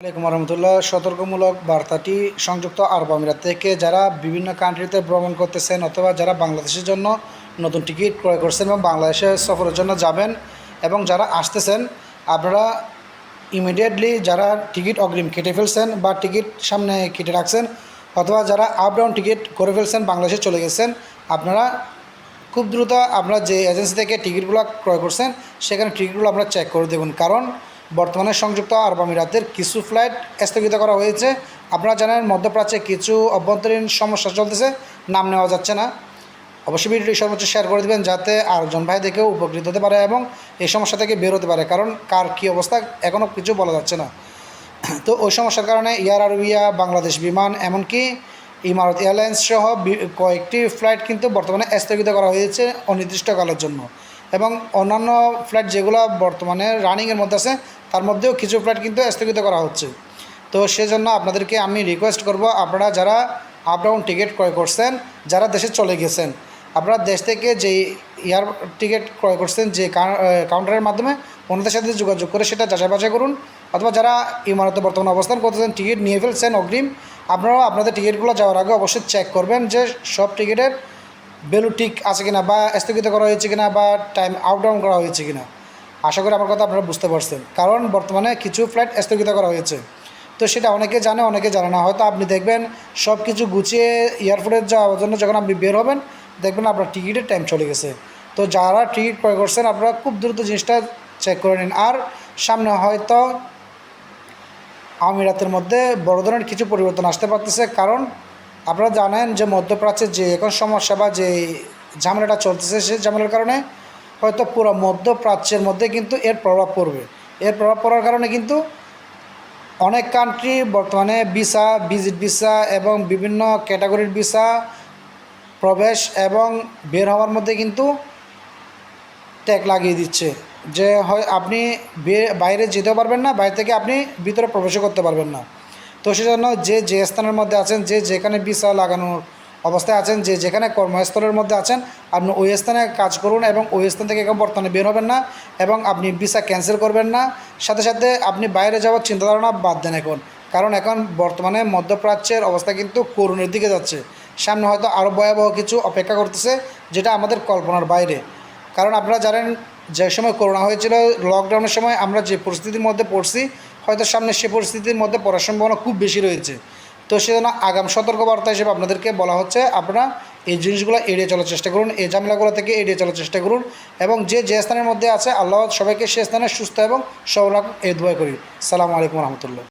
আলাইকুম রহমতুল্লাহ সতর্কমূলক বার্তাটি সংযুক্ত আরব আমিরাত থেকে যারা বিভিন্ন কান্ট্রিতে ভ্রমণ করতেছেন অথবা যারা বাংলাদেশের জন্য নতুন টিকিট ক্রয় করছেন এবং বাংলাদেশে সফরের জন্য যাবেন এবং যারা আসতেছেন, আপনারা ইমিডিয়েটলি যারা টিকিট অগ্রিম কেটে ফেলছেন বা টিকিট সামনে কেটে রাখছেন অথবা যারা আপ ডাউন টিকিট করে ফেলছেন, বাংলাদেশে চলে গেছেন, আপনারা খুব দ্রুত আপনারা যে এজেন্সি থেকে টিকিটগুলো ক্রয় করছেন, সেখানে টিকিটগুলো আপনারা চেক করে দেবেন কারণ বর্তমানে সংযুক্ত আরব আমিরাতের কিছু ফ্লাইট স্থগিত করা হয়েছে। আপনারা জানেন, মধ্যপ্রাচ্যে কিছু অভ্যন্তরীণ সমস্যা চলতেছে, নাম নেওয়া যাচ্ছে না। অবশ্যই ভিডিওটি সর্বোচ্চ শেয়ার করে দেবেন, যাতে আরেকজন ভাই দেখেও উপকৃত হতে পারে এবং এই সমস্যা থেকে বের হতে পারে, কারণ কার কী অবস্থা এখনও কিছু বলা যাচ্ছে না। তো ওই সমস্যার কারণে এয়ার আরবিয়া বাংলাদেশ বিমান, এমনকি ইমারত এয়ারলাইন্স সহ কয়েকটি ফ্লাইট কিন্তু বর্তমানে স্থগিত করা হয়েছে অনির্দিষ্টকালের জন্য। এবং অন্যান্য ফ্লাইট যেগুলো বর্তমানে রানিংয়ের মধ্যে আছে, তার মধ্যেও কিছু ফ্লাইট কিন্তু স্থগিত করা হচ্ছে। তো সেজন্য আপনাদেরকে আমি রিকোয়েস্ট করব, আপনারা যারা আপ ডাউন টিকিট ক্রয় করছেন, যারা দেশে চলে গেছেন, আপনারা দেশ থেকে যে এয়ার টিকিট ক্রয় করছেন, যে কাউন্টারের মাধ্যমে, ওনাদের সাথে যোগাযোগ করে সেটা যাচাই বাছাই করুন, অথবা যারা ইমারতে বর্তমানে অবস্থান করতেছেন টিকিট নিয়ে ফেলছেন অগ্রিম, আপনারাও আপনাদের টিকিটগুলো যাওয়ার আগে অবশ্যই চেক করবেন যে সব টিকিটের ভ্যালু ঠিক আছে কিনা বা স্থগিত করা হয়েছে কিনা বা টাইম আপ ডাউন করা হয়েছে কিনা, আশা করি আমার কথা আপনারা বুঝতে পারছেন। কারণ বর্তমানে কিছু ফ্লাইট স্থগিত করা হয়েছে। তো সেটা অনেকে জানে অনেকে জানে না। হয়তো আপনি দেখবেন সব কিছু গুছিয়ে এয়ারপোর্টে যাওয়ার জন্য যখন আপনি বের হবেন, দেখবেন আপনার টিকিটের টাইম চলে গেছে। তো যারা টিকিট ক্রয় করছেন, আপনারা খুব দ্রুত জিনিসটা চেক করে নিন। আর সামনে হয়তো আমিরাতের মধ্যে বড় ধরনের কিছু পরিবর্তন আসতে পারতেছে। কারণ আপনারা জানেন যে মধ্যপ্রাচ্যের যে এখন সমস্যা বা যে ঝামেলাটা চলতেছে সেই ঝামেলার কারণে হয়তো পুরো মধ্যপ্রাচ্যের মধ্যে কিন্তু এর প্রভাব পড়বে। এর প্রভাব পড়ার কারণে কিন্তু অনেক কান্ট্রি বর্তমানে ভিসা ভিজিট ভিসা এবং বিভিন্ন ক্যাটাগরির ভিসা প্রবেশ এবং বের হওয়ার মধ্যে কিন্তু ট্যাগ লাগিয়ে দিচ্ছে। যে হয়, আপনি বাইরে যেতেও পারবেন না, বাইরে থেকে আপনি ভিতরে প্রবেশও করতে পারবেন না। তো সেজন্য যে যে স্থানের মধ্যে আছেন, যে যেখানে ভিসা লাগানোর অবস্থায় আছেন, যে যেখানে কর্মস্থলের মধ্যে আছেন, আপনি ওই স্থানে কাজ করুন এবং ওই স্থান থেকে এখন বর্তমানে বের হবেন না এবং আপনি ভিসা ক্যান্সেল করবেন না। সাথে সাথে আপনি বাইরে যাওয়ার চিন্তাধারণা বাদ দেন এখন, কারণ এখন বর্তমানে মধ্যপ্রাচ্যের অবস্থা কিন্তু করুণের দিকে যাচ্ছে। সামনে হয়তো আরও ভয়াবহ কিছু অপেক্ষা করতেছে, যেটা আমাদের কল্পনার বাইরে। কারণ আপনারা জানেন যে সময় করোনা হয়েছিল লকডাউনের সময় আমরা যে পরিস্থিতির মধ্যে পড়ছি, হয়তো সামনে সে পরিস্থিতির মধ্যে পড়ার সম্ভাবনা খুব বেশি রয়েছে। তো সেজন্য আগাম সতর্কবার্তা হিসেবে আপনাদেরকে বলা হচ্ছে, আপনারা এই জিনিসগুলো এড়িয়ে চলার চেষ্টা করুন, এই ঝামেলাগুলো থেকে এড়িয়ে চলার চেষ্টা করুন এবং যে যে স্থানের মধ্যে আছে, আল্লাহ সবাইকে সে স্থানে সুস্থ এবং সব রাখ এ দোয়া করি। সালামু আলাইকুম রহমতুল্লাহ।